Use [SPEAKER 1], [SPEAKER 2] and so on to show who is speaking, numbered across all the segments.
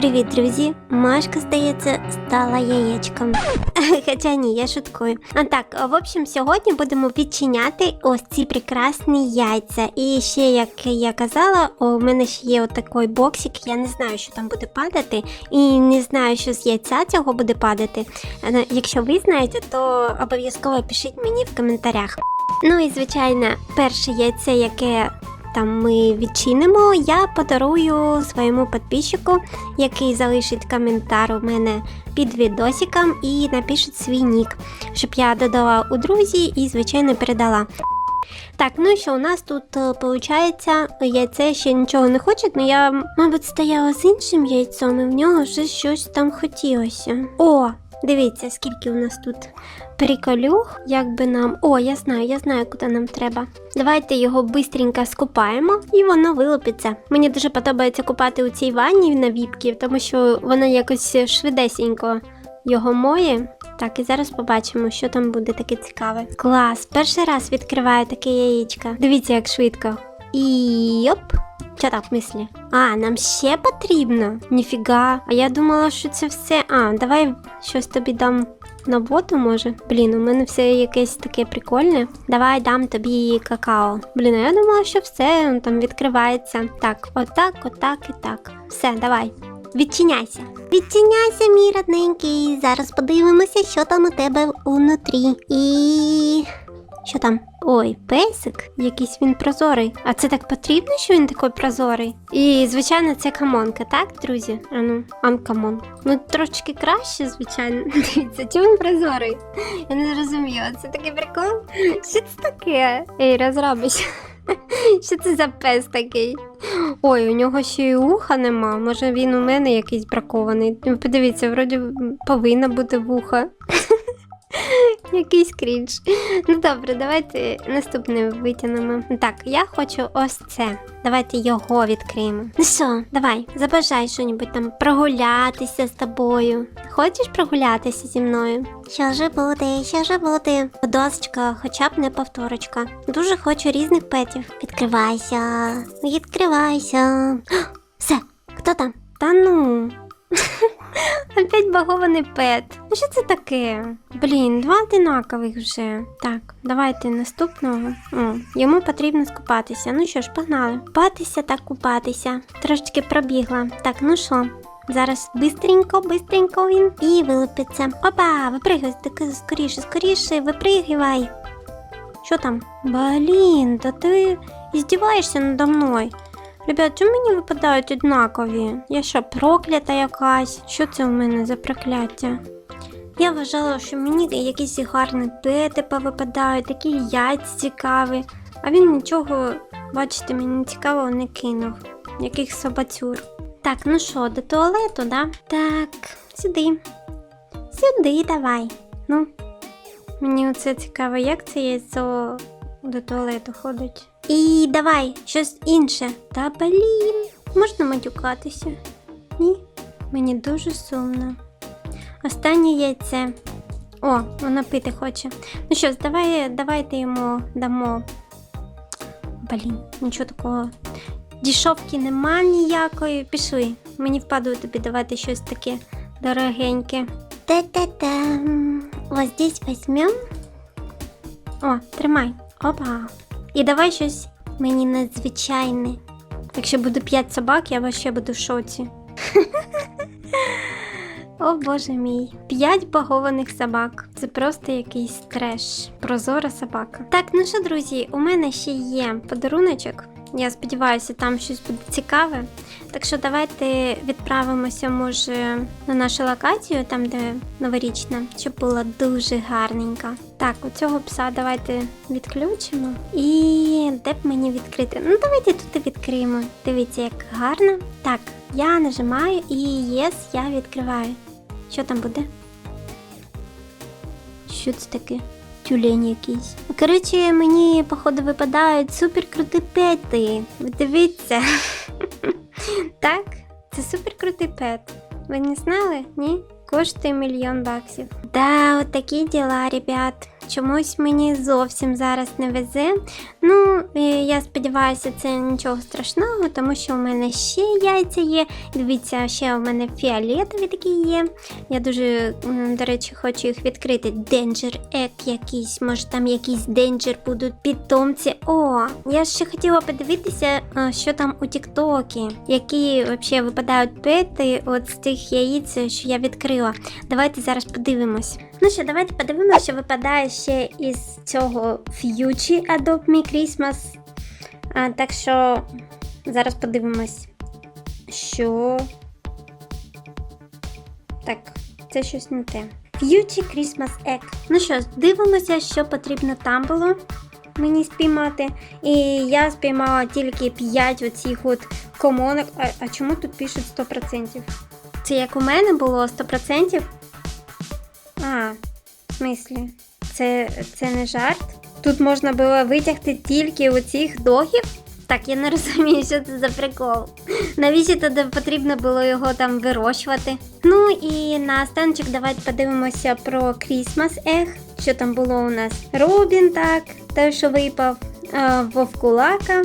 [SPEAKER 1] Привіт, друзі! Машка, здається, стала яєчком. Хоча ні, я шуткую. А так, в общем, сьогодні будемо відчиняти ось ці прекрасні яйця. І ще, як я казала, у мене ще є отакий боксик. Я не знаю, що там буде падати, і не знаю, що з яйця цього буде падати. Е, Якщо ви знаєте, то обов'язково пишіть мені в коментарях. Ну і звичайно, перше яйце, яке там ми відчинимо, я подарую своєму підписчику, який залишить коментар у мене під відосиком і напише свій нік, щоб я додала у друзі і, звичайно, передала. Так, ну і що у нас тут виходить, яйце ще нічого не хоче, але я, мабуть, стояла з іншим яйцом, і в нього вже щось там хотілося. О, дивіться, скільки у нас тут приколюх, як би нам. О, я знаю, я знаю, куди нам треба. Давайте його бистренько скупаємо і воно вилупиться. Мені дуже подобається купати у цій ванні на віпки, тому що воно якось швидесенько його моє. Так, і зараз побачимо, що там буде таке цікаве. Клас! Перший раз відкриваю таке яєчко. Дивіться, як швидко. І оп! Так в мислі? А, нам ще потрібно? Ніфіга. А я думала, що це все. А, давай щось тобі дам на воду, може. Блін, у мене все якесь таке прикольне. Давай дам тобі какао. Блін, а я думала, що все там відкривається. Так, отак, отак і так. Все, давай. Відчиняйся. Відчиняйся, мій родненький. Зараз подивимося, що там у тебе внутрі. І. Що там? Ой, песик, якийсь він прозорий. А це так потрібно, що він такий прозорий? І, звичайно, це камонка, так, друзі? А ну, анкамон. Ну, трошки краще, звичайно. Дивіться, чому він прозорий? Я не зрозуміла. Це такий прикол? Що це таке? Ей, розробиш. Що це за пес такий? Ой, у нього ще й уха нема. Може він у мене якийсь бракований. Подивіться, вроді повинна бути вуха. Якийсь крінж. Ну добре, давайте наступне витягнемо. Так, я хочу ось це. Давайте його відкриємо. Ну що, давай, забажай щось там прогулятися з тобою. Хочеш прогулятися зі мною? Що ж буде, що ж буде? Досочка, хоча б не повторочка. Дуже хочу різних петів. Відкривайся, відкривайся. Все, хто там? Та ну. Опять багований пет. Ну що це таке? Блін, два одинакових вже. Так, давайте наступного. О, йому потрібно скупатися. Ну що ж, погнали. Купатися так купатися. Трошечки пробігла. Так, ну що? Зараз бистренько, бистренько він і вилупиться. Опа, випригуй, таки скоріше, скоріше, випригивай. Що там? Блін, та ти здіваєшся надо мною. Ребят, чому мені випадають однакові? Я що, проклята якась? Що це у мене за прокляття? Я вважала, що мені якісь гарні пети повипадають, такі яйця цікаві. А він нічого, бачите, мені цікавого не кинув. Яких собацюр. Так, ну що, до туалету, да? Так, сюди. Сюди давай. Ну, мені оце цікаво, як це яйцо до туалету ходить. І давай щось інше. Та блін, можна матюкатися? Ні, мені дуже сумно. Останнє яйце. О, вона пити хоче. Ну що, давай, давайте йому дамо. Блін, нічого такого. Дішовки нема ніякої. Пішли. Мені впаду тобі давати щось таке дорогеньке. Та-та-та. Ось здесь возьмем. О, тримай. Опа. І давай щось мені надзвичайне. Якщо буде 5 собак, я вообще буду в шоці. О боже мій. П'ять багованих собак. Це просто якийсь треш. Прозора собака. Так, ну що, друзі, у мене ще є подаруночок. Я сподіваюся, там щось буде цікаве. Так що давайте відправимося, може, на нашу локацію, там, де новорічна, щоб було дуже гарненько. Так, у цього пса давайте відключимо. І де б мені відкрити? Ну, давайте тут і відкриємо. Дивіться, як гарно. Так, я нажимаю і єс, я відкриваю. Що там буде? Що це таке? Тюлень якийсь. Коротше, мені, походу, випадають суперкрути пети. Ви дивіться. так, це суперкрутий пет. Ви не знали? Ні? Коштує мільйон баксів. Да, от такі діла, ребят. Чомусь мені зовсім зараз не везе. Ну, я сподіваюся, це нічого страшного, тому що у мене ще яйця є. Дивіться, ще у мене фіолетові такі є. Я дуже, до речі, хочу їх відкрити. Danger Egg якийсь, може там якісь Danger будуть питомці. О, я ще хотіла подивитися, що там у Тіктокі, які взагалі випадають пети от з тих яїць, що я відкрила. Давайте зараз подивимось. Ну що, давайте подивимося, що випадає ще із цього Fuji Adopt Me Christmas. А, так що зараз подивимось, що. Так, це щось не те. Fuji Christmas Egg. Ну що дивимося, що потрібно там було мені спіймати. І я спіймала тільки 5 оцих от комонок. А, а чому тут пишуть 100%? Це як у мене було 100%? А, в смислі, це, це не жарт? Тут можна було витягти тільки оцих догів? Так, я не розумію, що це за прикол. Навіщо тоді потрібно було його там вирощувати? Ну і на останчик давайте подивимося про Christmas Egg. Що там було у нас? Робін, так, той, що випав, Вовкулака.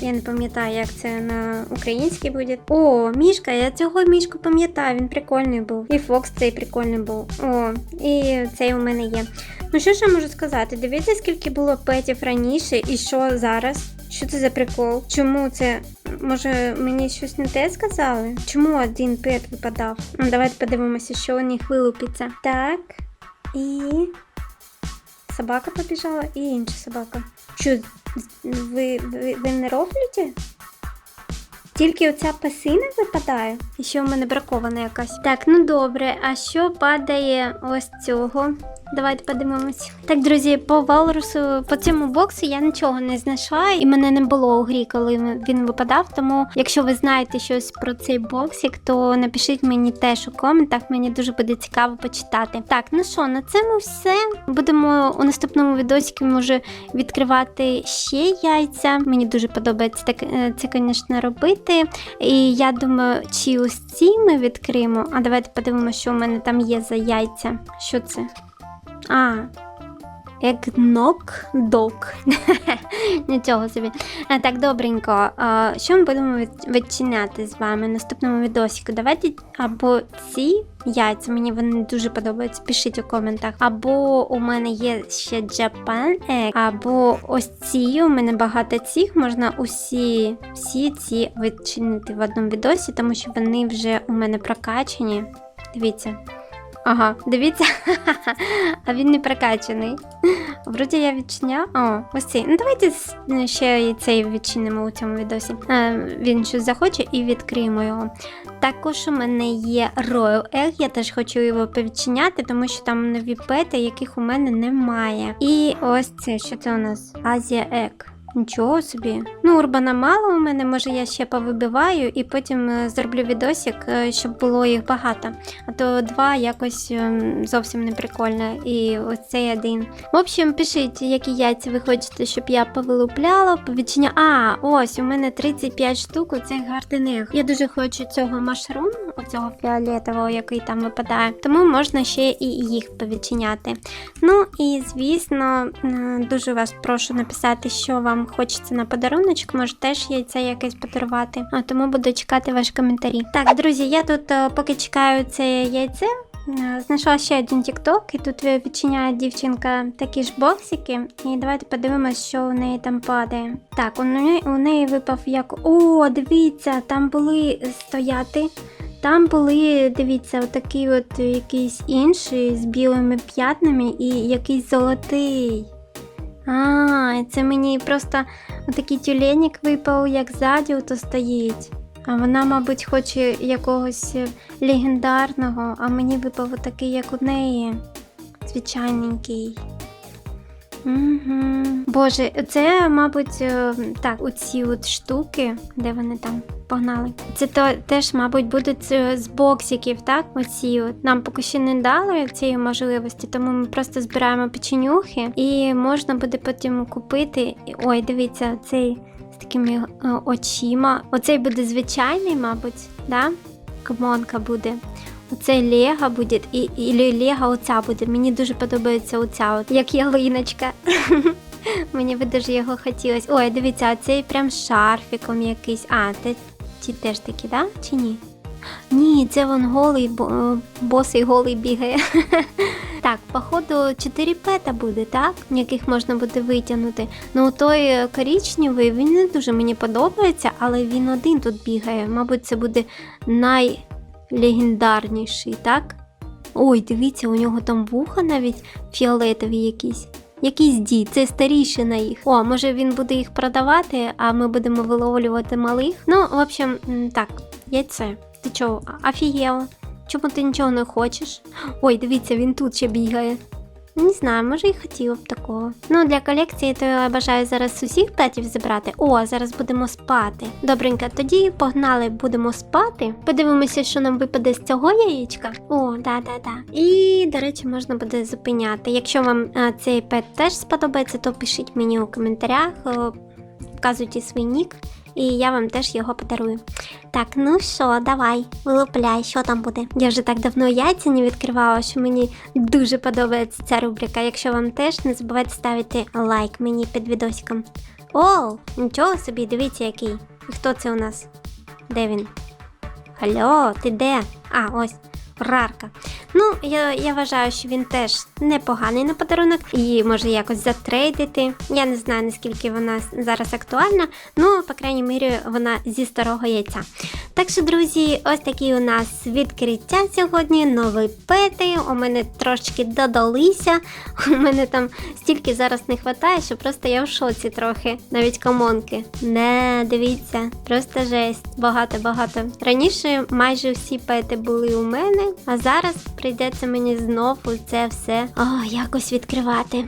[SPEAKER 1] Я не пам'ятаю, як це на українській буде. О, мішка, я цього мішку пам'ятаю, він прикольний був. І Фокс цей прикольний був. О, і цей у мене є. Ну що ж я можу сказати? Дивіться, скільки було петів раніше і що зараз? Що це за прикол? Чому це? Може, мені щось не те сказали? Чому один пет випадав? Ну, давайте подивимося, що у них вилупиться. Так. І. Собака побіжала і інша собака. Що, ви, ви, ви не рофлюєте? Тільки оця пасина випадає? І що в мене бракована якась. Так, ну добре, а що падає ось цього? Давайте подивимось. Так, друзі, по Валрусу, по цьому боксу я нічого не знайшла, і мене не було у грі, коли він випадав. Тому, якщо ви знаєте щось про цей боксик, то напишіть мені теж у коментах, мені дуже буде цікаво почитати. Так, ну що, на цьому все. Будемо у наступному відосі може відкривати ще яйця. Мені дуже подобається так, е, це, звісно, робити. І я думаю, чи ось ці ми відкриємо. А давайте подивимося, що у мене там є за яйця. Що це? А. Егнок док. Нічого собі. А, так, добренько. А, що ми будемо відчиняти з вами в наступному відосіку? Давайте або ці яйця, мені вони дуже подобаються. Пишіть у коментах. Або у мене є ще Japan Egg, або ось ці. У мене багато цих. Можна усі всі ці відчинити в одному відосі, тому що вони вже у мене прокачані. Дивіться. Ага, дивіться, а він не прокачаний. Вроді я відчиняв. О, ось цей. Ну давайте ще і цей відчинимо у цьому відосі. Е, він щось захоче і відкриємо його. Також у мене є Royal Egg, я теж хочу його повідчиняти, тому що там нові пети, яких у мене немає. І ось це, що це у нас? Азія Egg. Нічого собі. Ну, урбана мало у мене, може я ще повибиваю і потім е, зроблю відосик, е, щоб було їх багато. А то два якось ем, зовсім не прикольно. І ось цей один. В общем, пишіть, які яйця ви хочете, щоб я повилупляла, повідчиня. А, ось у мене 35 штук у цих гарденег. Я дуже хочу цього машруму, оцього фіолетового, який там випадає. Тому можна ще і їх повідчиняти. Ну і звісно, е, дуже вас прошу написати, що вам хочеться на подаруночок. Може теж яйце якесь подарувати. А тому буду чекати ваші коментарі. Так, друзі, я тут е, поки чекаю це яйце. е, Знайшла ще один TikTok, і тут відчиняє дівчинка такі ж боксики. І давайте подивимось, що у неї там падає. Так, у неї, у неї випав як. О, дивіться, там були стояти. Там були, дивіться, отакий от якийсь інший з білими п'ятнами і якийсь золотий. А, це мені просто отакий тюленік випав, як ззаді ото стоїть. А вона, мабуть, хоче якогось е, легендарного, а мені випав отакий, як у неї. Звичайненький. Угу. Боже, це, мабуть, е, так, оці от штуки, де вони там погнали. Це то теж, мабуть, будуть е, з боксиків, так? Оці от. Нам поки що не дали цієї можливості, тому ми просто збираємо печенюхи і можна буде потім купити. Ой, дивіться, цей з такими е, очима. Оцей буде звичайний, мабуть, да? Комонка буде. Оцей Лего буде, і, і Лего оця буде. Мені дуже подобається оця, от, як ялиночка. Мені би дуже його хотілося. Ой, дивіться, а цей прям шарфіком якийсь. А, ті теж такі, да? Чи ні? Ні, це вон голий, бо, босий голий бігає. Так, походу 4 пета буде, так? Яких можна буде витягнути. Ну, той е, коричневий, він не дуже мені подобається, але він один тут бігає. Мабуть, це буде найлегендарніший, так? Ой, дивіться, у нього там вуха навіть фіолетові якісь. Якийсь дід, це старіше на їх. О, може він буде їх продавати, а ми будемо виловлювати малих. Ну, в общем, так, яйце. Ти чого, офігела? Чому ти нічого не хочеш? Ой, дивіться, він тут ще бігає. Не знаю, може і хотіла б такого. Ну, для колекції то я бажаю зараз усіх петів зібрати. О, зараз будемо спати. Добренько, тоді погнали, будемо спати. Подивимося, що нам випаде з цього яєчка. О, да-да-да. І, до речі, можна буде зупиняти. Якщо вам е, цей пет теж сподобається, то пишіть мені у коментарях, е, вказуйте свій нік. І я вам теж його подарую. Так, ну що, давай, вилупляй, що там буде. Я вже так давно яйця не відкривала, що мені дуже подобається ця рубрика. Якщо вам теж, не забувайте ставити лайк мені під відосиком. О, нічого собі, дивіться який. І хто це у нас? Де він? Алло, ти де? А, ось. Рарка. Ну, я, я вважаю, що він теж непоганий на подарунок і може якось затрейдити. Я не знаю, наскільки вона зараз актуальна, ну, по крайній мірі, вона зі старого яйця. Так що, друзі, ось такі у нас відкриття сьогодні. Нові пети. У мене трошки додалися. У мене там стільки зараз не вистачає, що просто я в шоці трохи. Навіть комонки. Не, дивіться, просто жесть. Багато-багато. Раніше майже всі пети були у мене, а зараз прийдеться мені знову це все о, якось відкривати.